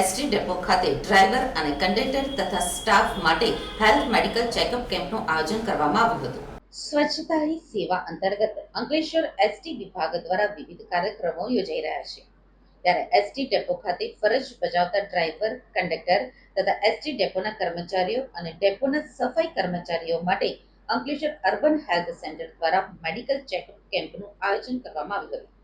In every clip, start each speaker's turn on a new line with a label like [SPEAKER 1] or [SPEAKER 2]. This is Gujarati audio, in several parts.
[SPEAKER 1] એસટી ડેપો ખાતે ડ્રાઈવર અને કંડક્ટર તથા સ્ટાફ માટે હેલ્થ મેડિકલ ચેકઅપ કેમ્પનું આયોજન કરવામાં આવ્યું હતું. સ્વચ્છતા હી સેવા અંતર્ગત અંકલેશ્વર એસટી વિભાગ દ્વારા વિવિધ કાર્યક્રમો યોજાઈ રહ્યા છે. ત્યારે એસટી ડેપો ખાતે ફરજ બજાવતા ડ્રાઈવર કંડક્ટર તથા એસટી ડેપોના કર્મચારીઓ અને ડેપોના સફાઈ કર્મચારીઓ માટે અંકલેશ્વર અર્બન હેલ્થ સેન્ટર દ્વારા મેડિકલ ચેકઅપ કેમ્પનું આયોજન કરવામાં આવ્યું હતું.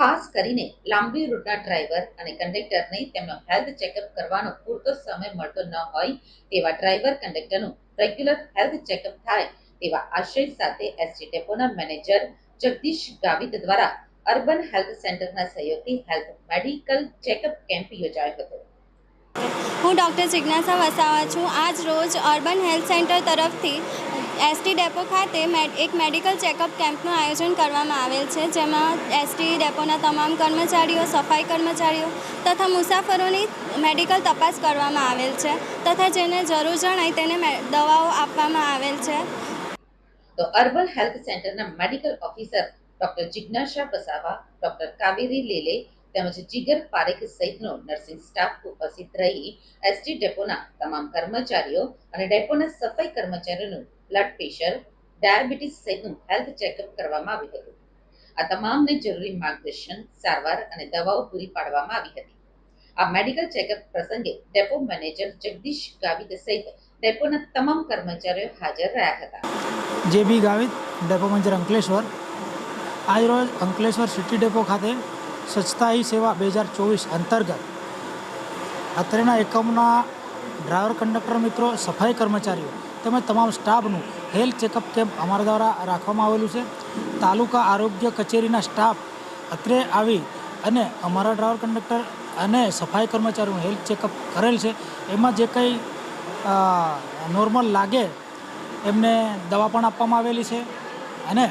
[SPEAKER 1] ખાસ કરીને લાંબી રૂટના ડ્રાઈવર અને કંડક્ટરને તેમનો હેલ્થ ચેકઅપ કરવાનો પૂરતો સમય મળતો ન હોય તેવા ડ્રાઈવર કંડક્ટરનું રેગ્યુલર હેલ્થ ચેકઅપ થાય તેવા આશય સાથે એસટી ડેપોના મેનેજર જગદીશ ગાવિત દ્વારા અર્બન હેલ્થ સેન્ટરના સહયોગથી હેલ્થ મેડિકલ ચેકઅપ કેમ્પ યોજાયો હતો.
[SPEAKER 2] હું ડૉક્ટર જિજ્ઞાસા વસાવા છું. આજ રોજ અર્બન હેલ્થ સેન્ટર તરફથી એસટી ડેપો ખાતે એક મેડિકલ ચેકઅપ કેમ્પનું આયોજન કરવામાં આવેલ છે, જેમાં એસટી ડેપોના તમામ કર્મચારીઓ, સફાઈ કર્મચારીઓ તથા મુસાફરોની મેડિકલ તપાસ કરવામાં આવેલ છે તથા જેને જરૂર જણાય તેને દવાઓ આપવામાં આવેલ છે.
[SPEAKER 1] તો અર્બન હેલ્થ સેન્ટરના મેડિકલ ઓફિસર ડોક્ટર જિજ્ઞાસા વસાવા ડોક્ટર કાવેરી લેલે તેમજ જીગર પારેખ સહિતનો નર્સિંગ સ્ટાફ ઉપસ્થિત રહી એસટી ડેપોના તમામ કર્મચારીઓ અને ડેપોના સફાઈ કર્મચારીઓનું બ્લડ પ્રેશર ડાયાબિટીસ સહિતનું હેલ્થ ચેકઅપ કરવામાં આવ્યું હતું. આ તમામને જરૂરી માર્ગદર્શન, સારવાર અને દવાઓ પૂરી પાડવામાં આવી હતી. આ મેડિકલ ચેકઅપ પ્રસંગે ડેપો મેનેજર જગદીશ ગાવિત સહિત ડેપોના તમામ કર્મચારીઓ હાજર રહ્યા હતા.
[SPEAKER 3] J B Gavit depot manager Ankleshwar આજરોજ અંકલેશ્વર સિટી ડેપો ખાતે સ્વચ્છતા સેવા બે હજાર ચોવીસ અંતર્ગત અત્રેના એકમના ડ્રાઈવર કંડક્ટર મિત્રો, સફાઈ કર્મચારીઓ તેમજ તમામ સ્ટાફનું હેલ્થ ચેકઅપ કેમ્પ અમારા દ્વારા રાખવામાં આવેલું છે. તાલુકા આરોગ્ય કચેરીના સ્ટાફ અત્રે આવી અને અમારા ડ્રાઈવર કંડક્ટર અને સફાઈ કર્મચારીઓનું હેલ્થ ચેકઅપ કરેલ છે. એમાં જે કંઈ નોર્મલ લાગે એમને દવા પણ આપવામાં આવેલી છે અને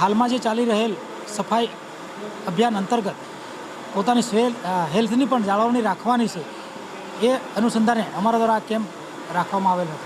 [SPEAKER 3] હાલમાં જે ચાલી રહેલ સફાઈ અભિયાન અંતર્ગત પોતાની સ્વે હેલ્થની પણ જાળવણી રાખવાની છે. એ અનુસંધાને અમારા દ્વારા આ કેમ્પ રાખવામાં આવેલ હતો.